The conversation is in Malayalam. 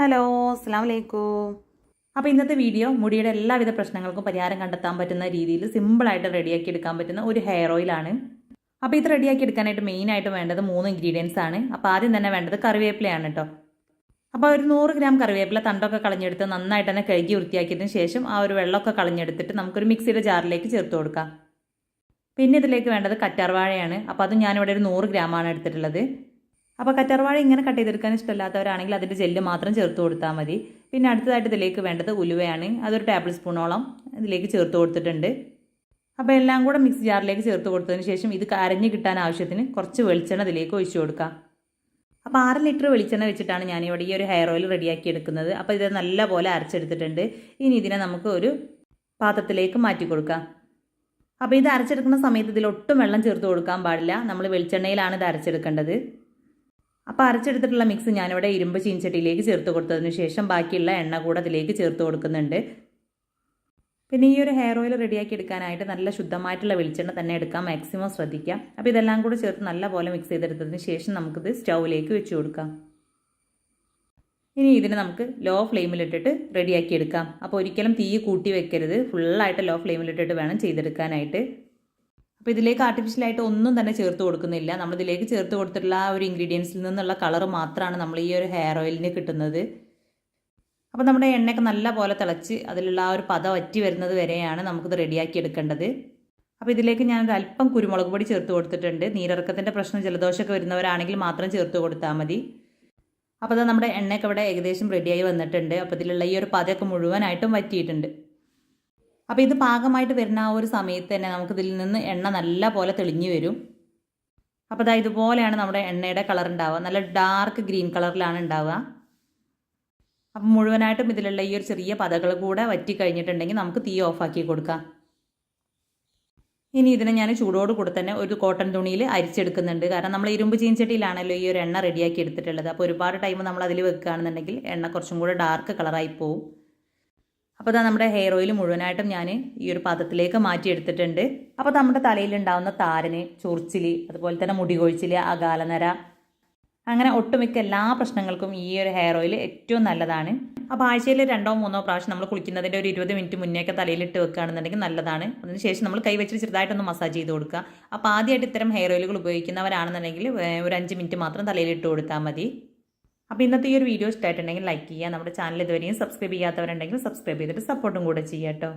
ഹലോ അസ്സാം വലൈക്കും അപ്പോൾ ഇന്നത്തെ വീഡിയോ മുടിയുടെ എല്ലാവിധ പ്രശ്നങ്ങൾക്കും പരിഹാരം കണ്ടെത്താൻ പറ്റുന്ന രീതിയിൽ സിമ്പിളായിട്ട് റെഡിയാക്കി എടുക്കാൻ പറ്റുന്ന ഒരു ഹെയർ ഓയിലാണ് അപ്പോൾ ഇത് റെഡിയാക്കി എടുക്കാനായിട്ട് മെയിനായിട്ട് വേണ്ടത് മൂന്ന് ഇൻഗ്രീഡിയൻസ് ആണ്. അപ്പോൾ ആദ്യം തന്നെ വേണ്ടത് കറിവേപ്പിലയാണ് കേട്ടോ അപ്പോൾ ഒരു നൂറ് ഗ്രാം കറിവേപ്പില തണ്ടൊക്കെ കളഞ്ഞെടുത്ത് നന്നായിട്ട് തന്നെ കഴുകി വൃത്തിയാക്കിയതിന് ശേഷം ആ ഒരു വെള്ളമൊക്കെ കളഞ്ഞെടുത്തിട്ട് നമുക്കൊരു മിക്സിയുടെ ജാറിലേക്ക് ചേർത്ത് കൊടുക്കാം. പിന്നെ ഇതിലേക്ക് വേണ്ടത് കറ്റാർവാഴയാണ്. അപ്പോൾ അത് ഞാനിവിടെ ഒരു നൂറ് ഗ്രാമാണ് എടുത്തിട്ടുള്ളത്. അപ്പോൾ കറ്റാർവാഴ ഇങ്ങനെ കട്ട് ചെയ്തെടുക്കാൻ ഇഷ്ടമില്ലാത്തവരാണെങ്കിൽ അതിന്റെ ജെല്ല് മാത്രം ചേർത്ത് കൊടുത്താൽ മതി. പിന്നെ അടുത്തതായിട്ട് ഇതിലേക്ക് വേണ്ടത് ഉലുവയാണ്. അതൊരു ടേബിൾ സ്പൂണോളം ഇതിലേക്ക് ചേർത്ത് കൊടുത്തിട്ടുണ്ട്. അപ്പോൾ എല്ലാം കൂടെ മിക്സ് ജാറിലേക്ക് ചേർത്ത് കൊടുത്തതിന് ശേഷം ഇത് കരഞ്ഞ് കിട്ടാൻ ആവശ്യത്തിന് കുറച്ച് വെളിച്ചെണ്ണ ഇതിലേക്ക് ഒഴിച്ചു കൊടുക്കാം. അപ്പോൾ ആറ് ലിറ്റർ വെളിച്ചെണ്ണ വെച്ചിട്ടാണ് ഞാനിവിടെ ഈ ഒരു ഹെയർ ഓയിൽ റെഡിയാക്കി എടുക്കുന്നത്. അപ്പോൾ ഇത് നല്ലപോലെ അരച്ചെടുത്തിട്ടുണ്ട്. ഇനി ഇതിനെ നമുക്ക് ഒരു പാത്രത്തിലേക്ക് മാറ്റി കൊടുക്കാം. അപ്പോൾ ഇത് അരച്ചെടുക്കുന്ന സമയത്ത് ഇതിൽ ഒട്ടും വെള്ളം ചേർത്ത് കൊടുക്കാൻ പാടില്ല. നമ്മൾ വെളിച്ചെണ്ണയിലാണ് ഇത് അരച്ചെടുക്കേണ്ടത്. അപ്പോൾ അരച്ചെടുത്തിട്ടുള്ള മിക്സ് ഞാനിവിടെ ഇരുമ്പ് ചീഞ്ചട്ടിയിലേക്ക് ചേർത്ത് കൊടുത്തതിന് ശേഷം ബാക്കിയുള്ള എണ്ണ കൂടെ അതിലേക്ക് ചേർത്ത് കൊടുക്കുന്നുണ്ട്. പിന്നെ ഈ ഒരു ഹെയർ ഓയിൽ റെഡിയാക്കി എടുക്കാനായിട്ട് നല്ല ശുദ്ധമായിട്ടുള്ള വെളിച്ചെണ്ണ തന്നെ എടുക്കാം. മാക്സിമം ശ്രദ്ധിക്കാം. അപ്പോൾ ഇതെല്ലാം കൂടെ ചേർത്ത് നല്ല പോലെ മിക്സ് ചെയ്തെടുത്തതിന് ശേഷം നമുക്കിത് സ്റ്റൗവിലേക്ക് വെച്ച് കൊടുക്കാം. ഇനി ഇതിനെ നമുക്ക് ലോ ഫ്ലെയിമിലിട്ടിട്ട് റെഡിയാക്കി എടുക്കാം. അപ്പോൾ ഒരിക്കലും തീ കൂട്ടി വെക്കരുത്. ഫുള്ളായിട്ട് ലോ ഫ്ലെയിമിലിട്ടിട്ട് വേണം ചെയ്തെടുക്കാനായിട്ട്. അപ്പോൾ ഇതിലേക്ക് ആർട്ടിഫിഷ്യലായിട്ട് ഒന്നും തന്നെ ചേർത്ത് കൊടുക്കുന്നില്ല. നമ്മൾ ഇതിലേക്ക് ചേർത്ത് കൊടുത്തിട്ടുള്ള ആ ഒരു ഇൻഗ്രീഡിയൻസിൽ നിന്നുള്ള കളർ മാത്രമാണ് നമ്മൾ ഈ ഒരു ഹെയർ ഓയിലിന് കിട്ടുന്നത്. അപ്പോൾ നമ്മുടെ എണ്ണയൊക്കെ നല്ല പോലെ തിളച്ച് അതിലുള്ള ആ ഒരു പത വറ്റി വരുന്നത് വരെയാണ് നമുക്കിത് റെഡിയാക്കി എടുക്കേണ്ടത്. അപ്പോൾ ഇതിലേക്ക് ഞാൻ ഒരു അല്പം കുരുമുളക് പൊടി ചേർത്ത് കൊടുത്തിട്ടുണ്ട്. നീരിറക്കത്തിന്റെ പ്രശ്നം ജലദോഷമൊക്കെ വരുന്നവരാണെങ്കിൽ മാത്രം ചേർത്ത് കൊടുത്താൽ മതി. അപ്പോൾ അത് നമ്മുടെ എണ്ണയൊക്കെ ഇവിടെ ഏകദേശം റെഡിയായി വന്നിട്ടുണ്ട്. അപ്പോൾ ഇതിലുള്ള ഈ ഒരു പതയൊക്കെ മുഴുവനായിട്ടും വറ്റിയിട്ടുണ്ട്. അപ്പോൾ ഇത് പാകമായിട്ട് വരുന്ന ആ ഒരു സമയത്ത് തന്നെ നമുക്കിതിൽ നിന്ന് എണ്ണ നല്ല പോലെ തെളിഞ്ഞു വരും. അപ്പോൾ ഇതാ ഇതുപോലെയാണ് നമ്മുടെ എണ്ണയുടെ കളർ ഉണ്ടാവുക. നല്ല ഡാർക്ക് ഗ്രീൻ കളറിലാണ് ഉണ്ടാവുക. അപ്പം മുഴുവനായിട്ടും ഇതിലുള്ള ഈ ഒരു ചെറിയ പതകൾ കൂടെ വറ്റി കഴിഞ്ഞിട്ടുണ്ടെങ്കിൽ നമുക്ക് തീ ഓഫാക്കി കൊടുക്കാം. ഇനി ഇതിനെ ഞാൻ ചൂടോട് കൂടെ തന്നെ ഒരു കോട്ടൺ തുണിയിൽ അരിച്ചെടുക്കുന്നുണ്ട്. കാരണം നമ്മൾ ഇരുമ്പ് ചീൻചട്ടിയിലാണല്ലോ ഈ ഒരു എണ്ണ റെഡിയാക്കി എടുത്തിട്ടുള്ളത്. അപ്പോൾ ഒരുപാട് ടൈം നമ്മൾ അതിൽ വെക്കുകയാണെന്നുണ്ടെങ്കിൽ എണ്ണ കുറച്ചും കൂടെ ഡാർക്ക് കളറായി പോവും. അപ്പോൾ അതാ നമ്മുടെ ഹെയർ ഓയിൽ മുഴുവനായിട്ടും ഞാൻ ഈ ഒരു പദത്തിലേക്ക് മാറ്റിയെടുത്തിട്ടുണ്ട്. അപ്പോൾ നമ്മുടെ തലയിൽ ഉണ്ടാകുന്ന താരന് ചൊറിച്ചിൽ അതുപോലെ തന്നെ മുടി കൊഴിച്ചിൽ അകാലനര അങ്ങനെ ഒട്ടുമിക്ക എല്ലാ പ്രശ്നങ്ങൾക്കും ഈ ഒരു ഹെയർ ഓയിൽ ഏറ്റവും നല്ലതാണ്. അപ്പോൾ ആഴ്ചയിൽ രണ്ടോ മൂന്നോ പ്രാവശ്യം നമ്മൾ കുളിക്കുന്നതിന്റെ ഒരു ഇരുപത് മിനിറ്റ് മുന്നേക്ക് തലയിൽ ഇട്ട് വെക്കുകയാണെന്നുണ്ടെങ്കിൽ നല്ലതാണ്. അതിനുശേഷം നമ്മൾ കൈ വെച്ചിട്ട് ചെറുതായിട്ടൊന്ന് മസാജ് ചെയ്ത് കൊടുക്കുക. അപ്പോൾ ആദ്യമായിട്ട് ഇത്തരം ഹെയർ ഓയിലുകൾ ഉപയോഗിക്കുന്നവരാണെന്നുണ്ടെങ്കിൽ ഒരു അഞ്ച് മിനിറ്റ് മാത്രം തലയിൽ ഇട്ട് കൊടുത്താൽ മതി. അപ്പോൾ ഇന്നത്തെ ഈ ഒരു വീഡിയോ ഇഷ്ടമായിട്ടുണ്ടെങ്കിൽ ലൈക്ക് ചെയ്യുക. നമ്മുടെ ചാനൽ ഇതുവരെയും സബ്സ്ക്രൈബ് ചെയ്യാത്തവരുണ്ടെങ്കിൽ സബ്സ്ക്രൈബ് ചെയ്തിട്ട് സപ്പോർട്ടും കൂടെ ചെയ്യാം കേട്ടോ